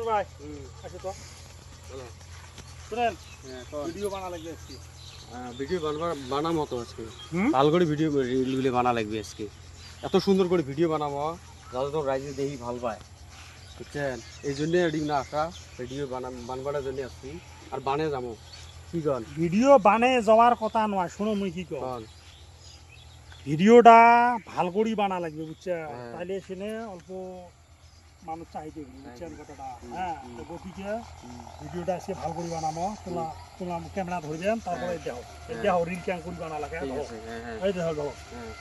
জামরুল ভাই আসো তো। শুনেন হ্যাঁ, ভিডিও বানা লাগবে আজকে। ভিডিও বানবার বানাম মতো আজকে। হুম? ভালো করে ভিডিও রিলগুলি বানা লাগবে আজকে। এত সুন্দর করে ভিডিও বানাবো। যাতে তো রাইজে দেখি ভালো পায়। বুঝছেন? এই জন্যে না আসা। ভিডিও বানা বানবার জন্য আসছি। আর বানে যাব। কি কন ভিডিও বানে যাওয়ার কথা নয় শোনো মুই কি কন ভিডিওটা ভালো করি বানা লাগবে বুঝছে হ্যাঁ। তাইলে সেনে অল্প মানুষ চাইতে বুঝছেন কথাটা। হ্যাঁ তো গতিকে ভিডিওটা আজকে ভালো করে বানাবো তোলা তোলা ক্যামেরা ধরবেন তারপরে হ্যাঁ। দেও রিল ক্যাং করে বানা লাগে ধরো। হ্যাঁ হ্যাঁ। এই ধরো হ্যাঁ।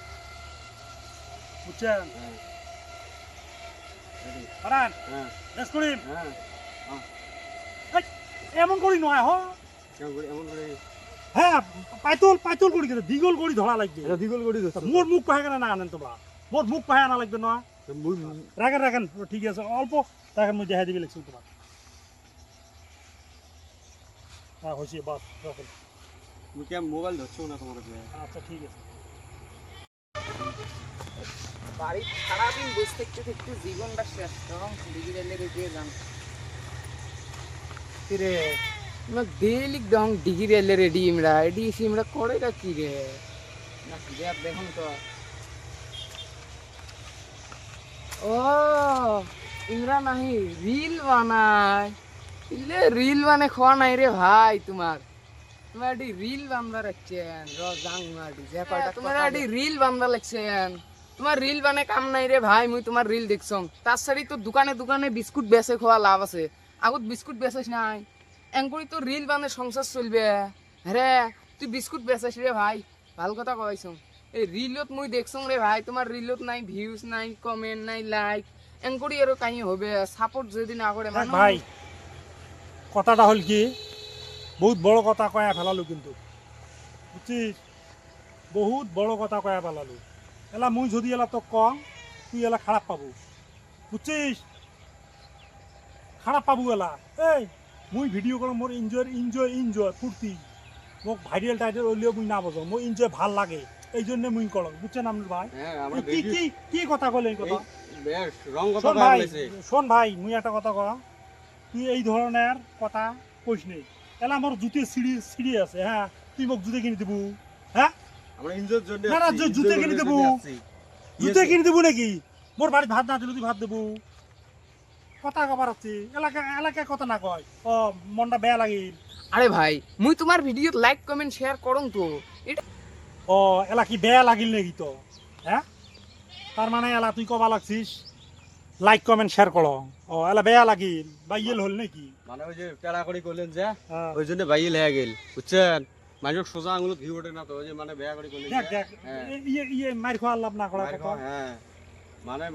বুঝছেন? করি হ্যাঁ। এমন করি নয় হ এমন করে? হ্যাঁ পাইতল পাইতল করি দিগল করি ধরা লাগবে। দ্বিগুণ করে মোর মুখ পাহে কেন না আনেন তোমরা? মোর মুখ পাহে আনা লাগবে না? মুই রাখেন রাখেন ও ঠিক আছে অল্প রাখেন মুই দেখাই দিবি লিখছি তোমার হ্যাঁ হয়েছে বাস রাখেন মুই কেম মোবাইল ধরছো না তোমার কাছে আচ্ছা ঠিক আছে বাড়ি সারাদিন বসে থাকতে থাকতে জীবনটা শেষ তখন দিদি রেলে রেখে যান কিরে না ডেইলি দং ডিগ্রি এলে রেডি ইমরা এডি সিমরা করে রা কি রে না দেখ দেখুন তো ও ইমরা নাহি রিল বানায়। ইলে রিল মানে খোয়া নাই রে ভাই তোমার। তোমার এডি রিল বান্দা রাখছেন র জাং মাডি যে কয়টা তোমার এডি রিল বান্দা লাগছেন। তোমার রিল বানে কাম নাই রে ভাই মুই তোমার রিল দেখছম তার সারি তো দোকানে দোকানে বিস্কুট বেচে খোয়া লাভ আছে। আগত বিস্কুট বেচিস নাই। এঙ্করি তো রিল বানে সংসার চলবে। রে তুই বিস্কুট বেচিস রে ভাই। ভালো কথা কইছম এই রিলত মুই দেখছম রে ভাই, তোমার রিলত নাই ভিউজ নাই কমেন্ট নাই লাইক এঙ্করি আৰু কাহি হবে সাপোর্ট যদি না করে মানুহ। ভাই, কথাটা হল কি, বহুত বড় কথা কয়া ফেলালো কিন্তু। বুঝছিস বহুত বড় কথা কয়া ফেলালো। এলা মুই যদি এলা তোক কম তুই এলা খারাপ পাবো। বুঝছিস খারাপ পাবো এলা। এই, মুই ভিডিও করো মোর এনজয় এনজয় এনজয় ফুর্তি মোক ভাইরাল টাইটেল হলেও মুই না বসো মোৰ এনজয় ভালো লাগে। এই জন্য মুই করো বুঝছেন আপনার ভাই? হ্যাঁ কি কি কি কথা কইলেন কথা? বেশ রং কথা শোন ভাই শোন ভাই মুই একটা কথা তুই এই ধরনের কথা কইস নেই এলা আমার জুতে সিঁড়ি সিঁড়ি আছে হ্যাঁ? তুই মোক জুতে কিনে দিবু হ্যাঁ? আমরা এনজয়ের জন্য না, না, জুতে কিনে দেবো। জুতে কিনে দিবু নাকি? মোর বাড়িতে ভাত না দিলে তুই ভাত দেবু। কথা কবার আছে। এলাকা এলাকায় কথা না কয়। ও মনটা বেয়া লাগিল। আরে ভাই মুই তোমার ভিডিওত লাইক কমেন্ট শেয়ার করং তো। এটা ও এলা কি বেয়া লাগিল নাকি তো? হ্যাঁ? তার মানে এলা তুই কবা লাগছিস লাইক কমেন্ট শেয়ার করো। ও এলা বেয়া লাগিল বা ইয়েল হল নাকি? মানে ওই যে টেরা করে করলেন যে হ্যাঁ। ওই জন্য বাইয়ে লেগে গেল বুঝছেন? মানুষ সোজা আঙুলত ঘি ওঠে না তো ওই যে মানে বেয়া করে করলেন দেখ দেখ হ্যাঁ। ইয়ে ইয়ে মার খোয়া লাভ না মায়ের কথা। হ্যাঁ। মানে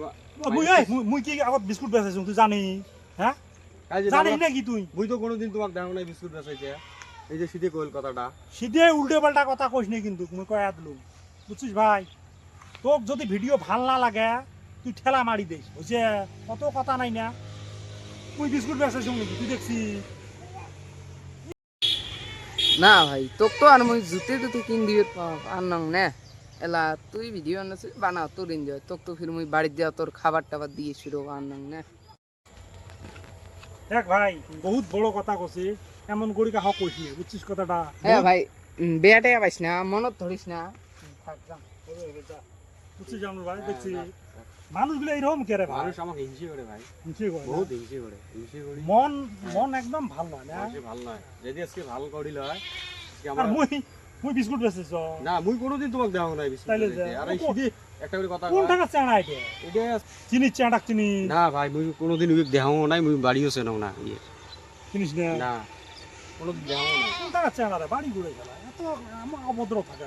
মুই মুই- কি আগত বিস্কুট বেচাইছো তুই জানি হ্যাঁ? জানি নাকি তুই? মুই তো কোনোদিন তোমাক দেখো নাই বিস্কুট বেচাইছে এই যে সিধে কইল কথাটা। সিধে উল্টে পাল্টা কথা কইস নি কিন্তু মুই কয়া দিলুম বুঝছিস ভাই? তোক যদি ভিডিও ভালো না লাগে তুই ঠেলা মারি দিস বুঝছে? কত কথা নাই না। মুই বিস্কুট বেচাইছো নাকি তুই দেখছি? না ভাই তোক তো আর মই জুতে টুতে কিন দিবে আর নং নে। এলা তুই ভিডিও আনছে বানা তোর এনজয় তোক তো ফির মুই বাড়িতে দিয়া তোর খাবার টাবার দিয়ে শুরু আর নং নে। দেখ ভাই বহুত বড় কথা কছি এমন করি কাহ কইস নি বুঝছিস কথাটা? হ্যাঁ ভাই বেয়াটে পাইস না মনত ধরিস না। বুঝছিস আমরা ভাই দেখছি। মানুষগুলো এইরকম কে রে ভাই? মানুষ আমাকে হিংসে করে ভাই। হিংসে করে বহুত হিংসে করে হিংসে করি। মন মন একদম ভালো না? মানুষে ভালো নয়। যদি আজকে ভালো করিল হয় আজকে আর আমরা মুই মুই বিস্কুট বেচেছ না মুই কোনোদিন তোমাক দেখো নাই বিস্কুট। আর এই সিধে একটা করে কথা কোন টাকা চেনা এটা এটা চিনি চেনাক চিনি। না ভাই মুই কোনোদিন উইক দেখাও নাই মুই বাড়িও চেনাও না ইয়ে। চিনিস না? না। কোনোদিন দেখাও নাই কোন টাকা চেনা রে বাড়ি ঘুরে গেল। এত অভদ্র থাকে